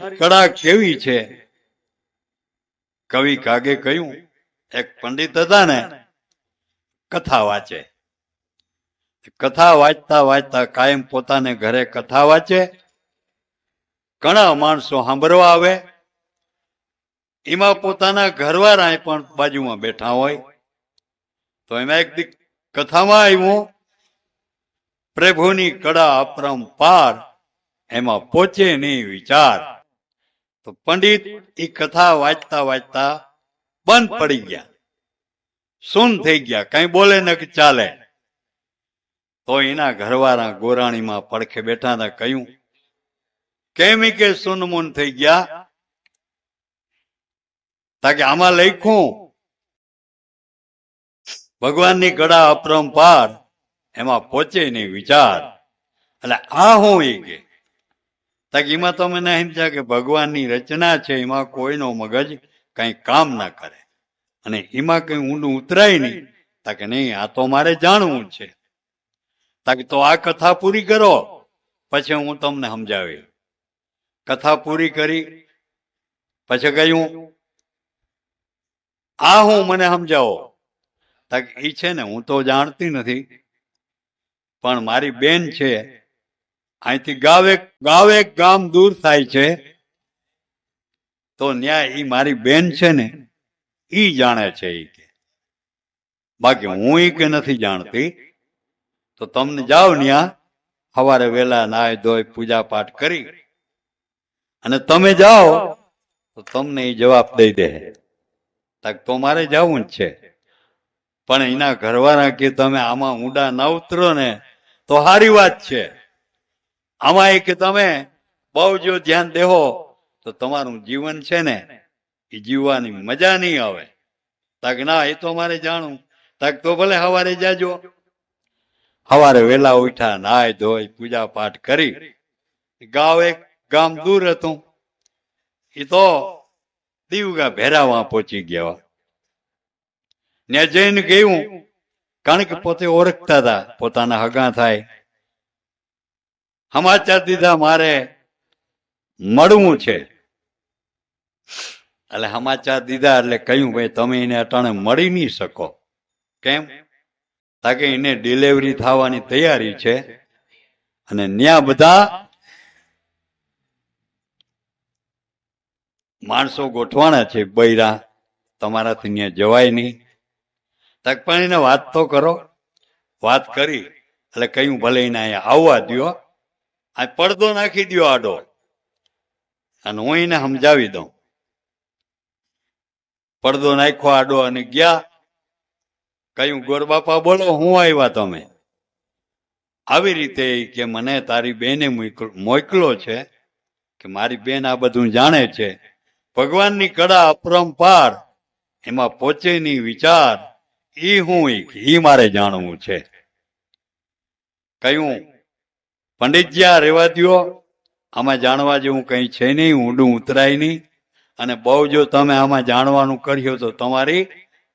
કળા કેવી છે? કવિ કાગે કહ્યું, એક પંડિત હતા ને, કથા વાંચે. કથા વાંચતા વાંચતા કાયમ પોતાને ઘરે કથા વાંચે. ઘણા માણસો સાંભળવા આવે. એમાં પોતાના ઘરવાળા પણ બાજુમાં બેઠા હોય. તો એમાં એક કથામાં આવ્યું, પ્રભુની કળા અપરંપાર, એમાં પોચે નહીં વિચાર. તો પંડિત એ કથા વાંચતા વાંચતા બંધ પડી ગયા. સુન થઈ ગયા? કઈ બોલે ન કે ચાલે. તો એના ઘરવાળા ગોરાણીમાં પડખે બેઠા હતા કહ્યું કેમ કે સુનમુન થઈ ગયા? તાકે આમાં લખ્યું ભગવાનની કળા અપરંપાર એમાં પહોંચે નહીં વિચાર. એટલે આ હું ઈ કે એમાં તમે ના સમજ્યા કે ભગવાનની રચના છે, એમાં કોઈનો મગજ કઈ કામ ના કરે. અને એમાં કઈ ઊંડું ઉતરાય નહીં. તાકે નહીં, આ તો મારે જાણવું છે. તાકે તો આ કથા પૂરી કરો. પછી હું તમને સમજાવી કથા પૂરી કરી, પછી કહ્યું, આ હું મને સમજાવો. તાકે એ છે ને, હું તો જાણતી નથી. પણ મારી બેન છે અહીંથી ગાવે ગાવે ગામ દૂર થાય છે, તો ન્યાય એ મારી બેન છે ને એ જાણે છે એ કે. બાકી હું એ કે નથી જાણતી. તો તમને જાઓ ન્યા, સવારે વેલા નાય ધોય પૂજા પાઠ કરી. અને તમે જાઓ, તો તમને એ જવાબ દઈ દે. તો મારે જવું જ છે. પણ એના ઘરવાળા કે તમે આમાં ઊંડા ન ઉતરો ને, તો સારી વાત છે. આમાં એક તમે બહુ જો ધ્યાન દેહો, તો તમારું જીવન છે ને, એ જીવવાની મજા નહીં આવે. તક ના, એ તો મારે જાણું તક તો ભલે સવારે જાજો. સવારે વેલા ઉઠ્યા નાય ધોઈ, પૂજા પાઠ કરી. ગાવ એક ગામ દૂર હતું. એ તો દીવગા ભેરાવા પહોંચી ગયા. ને જઈને ગયું. કારણ કે પોતે ઓળખતા હતા, પોતાના હગા થાય. સમાચાર દીધા મારે મળવું છે. એટલે સમાચાર દીધા એટલે કહ્યું, ભાઈ, તમે એને અટાણે મળી નહીં શકો. કેમ? તાકે એને ડિલિવરી થવાની તૈયારી છે. અને ન્યા બધા માણસો ગોઠવાના છે, બૈરા, તમારાથી ત્યાં જવાય નહીં. તક પણ એને વાત તો કરો. વાત કરી. એટલે કહ્યું, ભલે એને અહીંયા આવવા દ્યો. આ પડદો નાખી દ્યો આડો. અને હું એને સમજાવી દઉં. પડદો નાખ્યો આડો અને ગયા. કયું ગોરબાપા બોલો, હું આવ્યા તમે? આવી રીતે કે મને તારી બેને મોકલ- છે કે મારી બેન આ બધું જાણે છે. ભગવાનની કળા અપરંપાર એમાં પોચે ની વિચાર ઈ હું ઈ મારે જાણવું છે. કહ્યું પંડિતજી, આ રેવા દ્યો. આમાં જાણવા જેવું કંઈ છે નહીં, ઊંડું ઉતરાય નહીં. અને બહુ જો તમે આમાં જાણવાનું કર્યો તો તમારી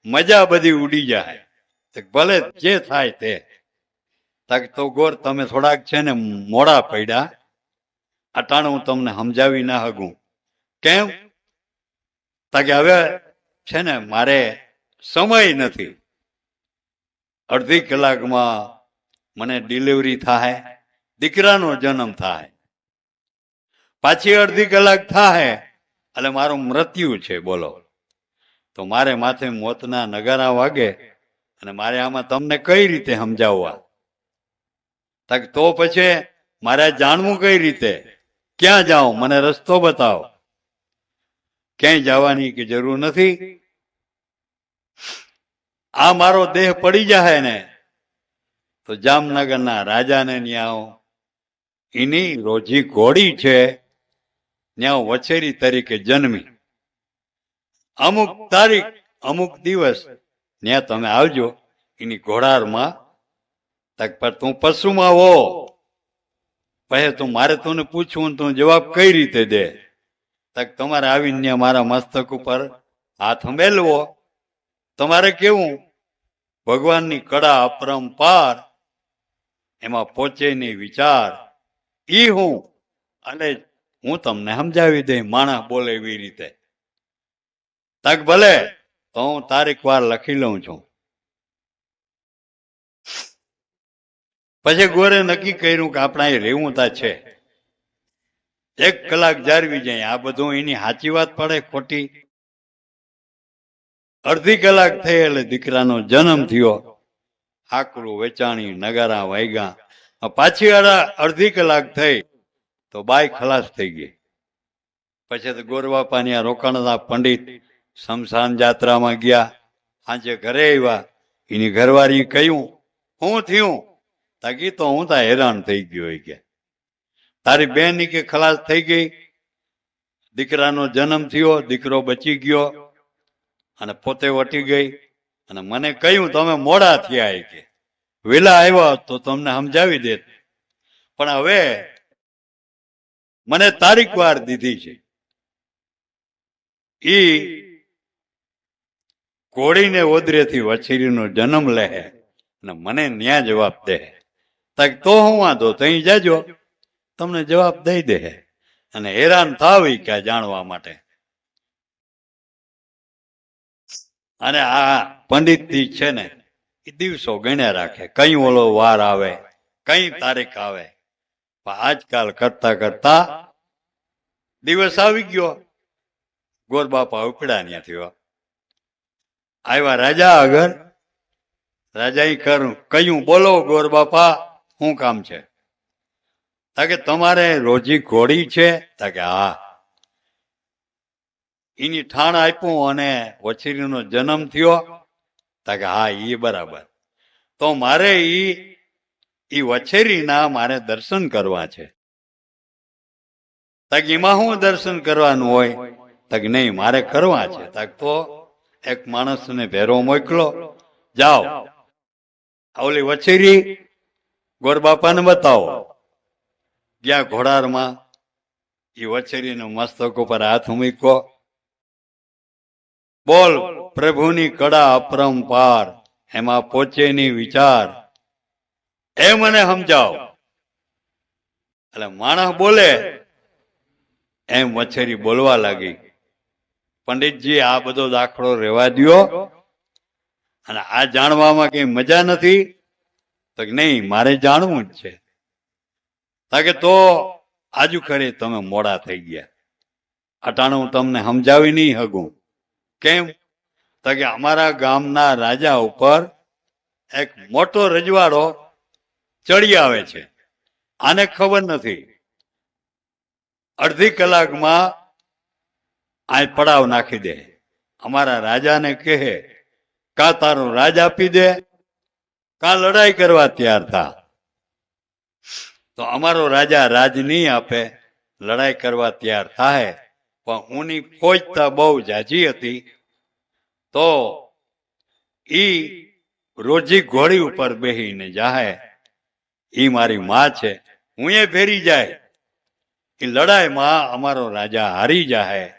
મજા બધી ઉડી જાય. ભલે જે થાય તે. તાક તો ગોર તમે થોડાક છે ને મોડા પડ્યા. અટાણે હું તમને સમજાવી ના હગું કેમ? તાકે હવે છે ને મારે સમય નથી. અડધી કલાકમાં મને ડિલિવરી થાય. દીકરાનો જન્મ થાય. પાછી અડધી કલાક થાય, એટલે મારું મૃત્યુ છે, બોલો. તો મારે માથે મોતના નગારા વાગે, અને મારે આમાં તમને કઈ રીતે સમજાવવા? તો પછી મારે જાણવું કઈ રીતે? ક્યાં જાઓ? મને રસ્તો બતાવો. ક્યાંય જવાની કે જરૂર નથી? આ મારો દેહ પડી જાય ને, તો જામનગરના રાજાને ન્યાઓ એની રોજી ઘોડી છે ત્યાં વછેરી તરીકે જન્મી. અમુક તારીખ, અમુક દિવસ ત્યાં તમે આવજો એની ઘોડારમાં તક પર તું પશુમાં હો. પછી તું મારે તને પૂછવું તું જવાબ કઈ રીતે દે? તક તમારે આવીને મારા મસ્તક ઉપર હાથ મેલવો. તમારે કેવું? ભગવાનની કળા અપરંપાર, એમાં પોચે નહીં વિચાર. ઈ હું. અને હું તમને સમજાવી દઈ, માણસ બોલે એવી રીતે. તક ભલે, તો હું તારીખ વાર લખી લઉં છું. પછી ગોરે નક્કી કર્યું કે આપણે એ રહેવું તા છે. એક કલાક જાળવી જાય, આ બધું એની સાચી વાત પડે, ખોટી? અડધી કલાક થઈ એટલે દીકરાનો જન્મ થયો. આકરું વેચાણી, નગારા વાગ્યા પાછી અડધી કલાક થઈ, તો બાઈ ખલાસ થઈ ગઈ. પછી તો ગોરબાપાની આ રોકાણના પંડિત શમશાન જાત્રામાં ગયા. આજે ઘરે આવ્યા. એની ઘરવાળી કહ્યું, હું થયું? તાકી તો હું તા હેરાન થઈ ગયો કે. તારી બેન કે ખલાસ થઈ ગઈ? દીકરાનો જન્મ થયો, દીકરો બચી ગયો અને પોતે વટી ગઈ. અને મને કહ્યું, તમે મોડા થયા કે. વેલા આવ્યા તો તમને સમજાવી દે. પણ હવે મને તારીખ વાર દીધી છે. ઈ ઘોડીને ઓદરેથી વછીરીનો જન્મ લે અને મને ન્યા જવાબ દે તાક તો હું વાંધો, તઈ જાજો. તમને જવાબ દઈ દે અને હેરાન થાવી કે જાણવા માટે. અને આ પંડિતજી છે ને દિવસો ગણ્યા રાખે. કઈ ઓલો વાર આવે, કઈ તારીખ આવે. આજકાલ કરતા કરતા દિવસ આવી ગયો. ગોરબાપા ઉપડ્યા ત્યાંથી આવ્યા રાજા આગળ. રાજાએ કરું કયું બોલો ગોરબાપા શું કામ છે? તાકે તમારે રોજી ઘોડી છે. તાકે હા. એની ઠાણ આપ્યું અને વછીરીનો જન્મ થયો. તા હા એ બરાબર. તો મારે ઈ વછેરીના મારે દર્શન કરવા છે. તક એમાં હું દર્શન કરવાનું હોય? તક નહીં, મારે કરવા છે. તક તો એક માણસને ભેરો મોકલો. જાઓ. ઓલી વછેરી ગોરબાપાને બતાવો. ગયા ઘોડારમાં એ વછેરીનો મસ્તક ઉપર હાથ મૂક્યો. બોલ. પ્રભુની કળા અપરંપાર, એમાં પોચે વિચાર. એ મને સમજાવ. એટલે માણસ બોલે, એમ મચ્છરી બોલવા લાગી. પંડિતજી, આ બધો દાખલો રેવા દો અને આ જાણવામાં કઈ મજા નથી? તો નહીં, મારે જાણવું જ છે. કે તો આજુ ખરે તમે મોડા થઈ ગયા. અટાણું તમને સમજાવી નહીં હગું કેમ? તો કે અમારા ગામના રાજા ઉપર એક મોટો રજવાડો ચડી આવે છે. આને ખબર નથી. અડધી કલાકમાં આ પડાવ નાખી દે. અમારા રાજાને કહે, કા તારો રાજ આપી દે? કા લડાઈ કરવા તૈયાર થા? તો અમારો રાજા રાજ નહીં આપે, લડાઈ કરવા તૈયાર થાય પણ ઉની ફોજતા બહુ જાજી હતી. તો ઈ રોજી ઘોડી ઉપર બેહીને જાહે. ઈ મારી માં છે. હું એ ફેરી જાય. એ લડાઈમાં અમારો રાજા હારી જાહે.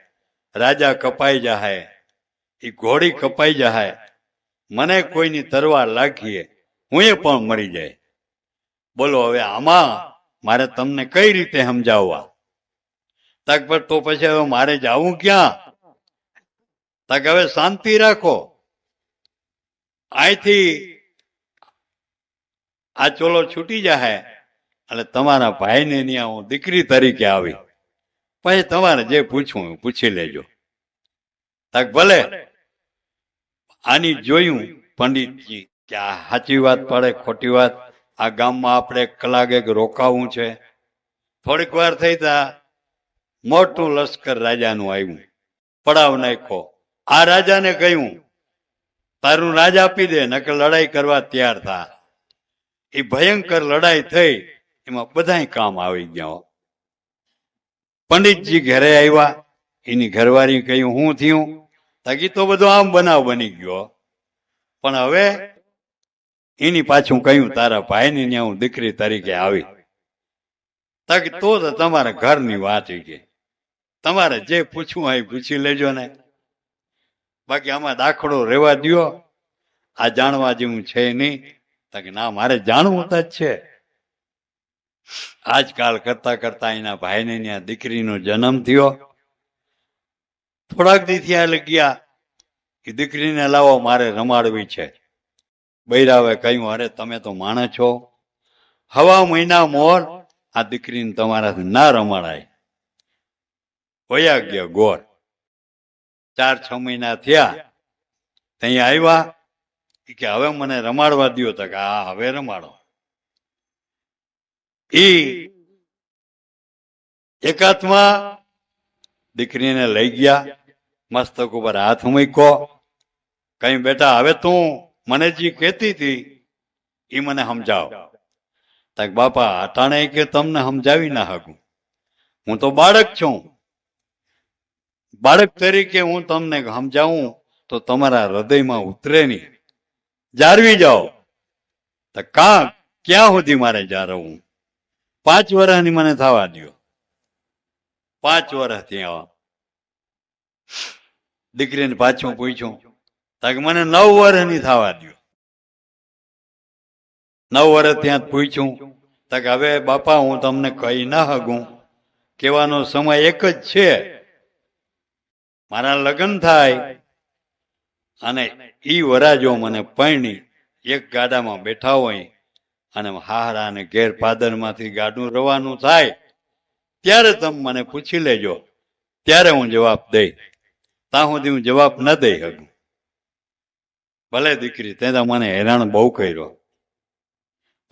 રાજા કપાઈ જાહે. એ ઘોડી કપાઈ જાહે. મને કોઈની તરવાર લાગીએ. હું એ પણ મરી જાય. બોલો, હવે આમાં મારે તમને કઈ રીતે સમજાવવા? તક પર તો પછી હવે મારે જવું ક્યાં? તક હવે શાંતિ રાખો. અહીંથી આ ચોલો છૂટી જાય એટલે તમારા ભાઈને ત્યાં હું દીકરી તરીકે આવી. પછી તમારે જે પૂછવું પૂછી લેજો. તક ભલે. આની જોયું પંડિતજી કે આ સાચી વાત પડે, ખોટી વાત. આ ગામમાં આપણે કલાક રોકાવું છે. થોડીક વાર થઈ તા મોટું લશ્કર રાજાનું આવ્યું. પડાવ નાખ્યો. આ રાજાને કહ્યું, તારું રાજ આપી દે, નકર લડાઈ કરવા તૈયાર થા. એ ભયંકર લડાઈ થઈ, એમાં બધાય કામ આવી ગયા. પંડિતજી ઘરે આવ્યા, એની ઘરવાળી કહ્યું, હું થયું? તકી તો બધો આમ બનાવ બની ગયો. પણ હવે એની પાછું કહ્યું, તારા ભાઈની ત્યાં હું દીકરી તરીકે આવી. તક તો તમારા ઘરની વાત ગઈ તમારે જે પૂછવું હોય પૂછી લેજો ને. બાકી આમાં દાખલો રેવા દો આ જાણવા જેવું છે નહીં. કે ના, મારે જાણવું જ છે. આજકાલ કરતા કરતા એના ભાઈને ત્યાં દીકરીનો જન્મ થયો. થોડાક દી થયા ગયા કે દીકરીને લાવો, મારે રમાડવી છે. બૈરાવે કહ્યું, અરે, તમે તો માણસ છો. હવા મહિના મોર આ દીકરીને તમારાથી ના રમાડાય. વયા ગયા ગોર. ચાર, છ મહિના થયા, ત્યાં આવ્યા કે હવે મને રમાડવા દો તો કે હા, હવે રમાડો. ઈ એકાત્મા દીકરીને લઈ ગયા, મસ્તક ઉપર હાથ મૂક્યો. કઈ બેટા, હવે તું મને જે કહેતી હતી એ મને સમજાવ. તક બાપા અટાણે કે તમને સમજાવી ના શકું? હું તો બાળક છું. બાળક તરીકે હું તમને સમજાવું તો તમારા હૃદયમાં ઉતરે નહીં. જાળવી જાઓ. તો કા ક્યાં સુધી મારે જાળવવું? પાંચ વર્ષની મને થવા દો પાંચ વર્ષ ત્યાં દીકરીને પાછું પૂછ્યું તાકે મને નવ વર્ષની થવા દો નવ વર્ષ ત્યાં પૂછ્યું તાકે હવે બાપા, હું તમને કહી ના હગું કહેવાનો સમય એક જ છે. મારા લગ્ન થાય અને ઈ વરાજો મને પરણી એક ગાડામાં બેઠા હોય અને હારા અને ઘેર પાદરમાંથી ગાડું રવાનું થાય, ત્યારે તમે મને પૂછી લેજો. ત્યારે હું જવાબ દઈ ત્યાં સુધી હું જવાબ ન દઈ શકું. ભલે દીકરી, તે મને હેરાન બહુ કર્યો.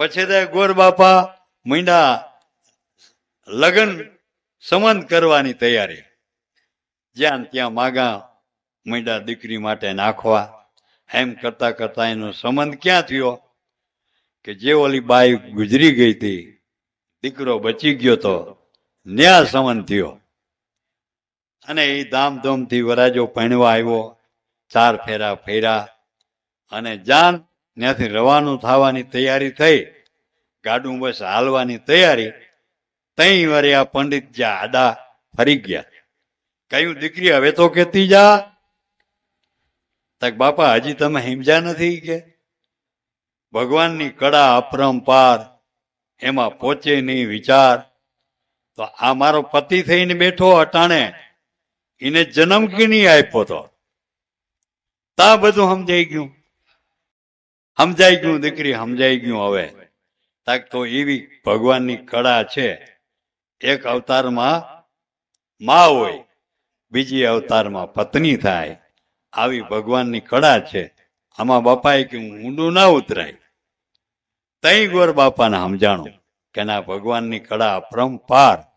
પછી તે ગોર બાપા મીંડા લગ્ન સંબંધ કરવાની તૈયારી. જ્યાં ત્યાં માગા, મીંડા દીકરી માટે નાખવા. એમ કરતા કરતા એનો સંબંધ ક્યાં થયો? કે જે ઓલી બાઈ ગુજરી ગઈ હતી, દીકરો બચી ગયો તો ન્યા સંબંધ થયો. અને એ ધામધૂમથી વરાજો પહેણવા આવ્યો, ચાર ફેરા ફેરા અને જાન ત્યાંથી રવાનું થવાની તૈયારી થઈ, ગાડું બસ હાલવાની તૈયારી. તઈ વારે પંડિત જ્યાં આડા ફરી ગયા. કયું દીકરી હવે તો કેતી જા. તક બાપા, હજી તમે હિમજા નથી કે? ભગવાનની કળા અપરંપાર, એમાં પહોંચે નહીં વિચાર. તો આ મારો પતિ થઈને બેઠો અટાણે, એને જન્મ કે નહીં આપ્યો તો? તા બધું સમજાઈ ગયું. સમજાઈ ગયું, દીકરી, સમજાઈ ગયું હવે. તાક તો એવી ભગવાનની કળા છે. એક અવતારમાં મા હોય. બીજી અવતારમાં પત્ની થાય, આવી ભગવાનની કળા છે. આમાં બાપાએ કે ઊંડું ના ઉતરાય. તઈ ગોર બાપાને સમજાણું કે ના, ભગવાનની કળા અપરંપાર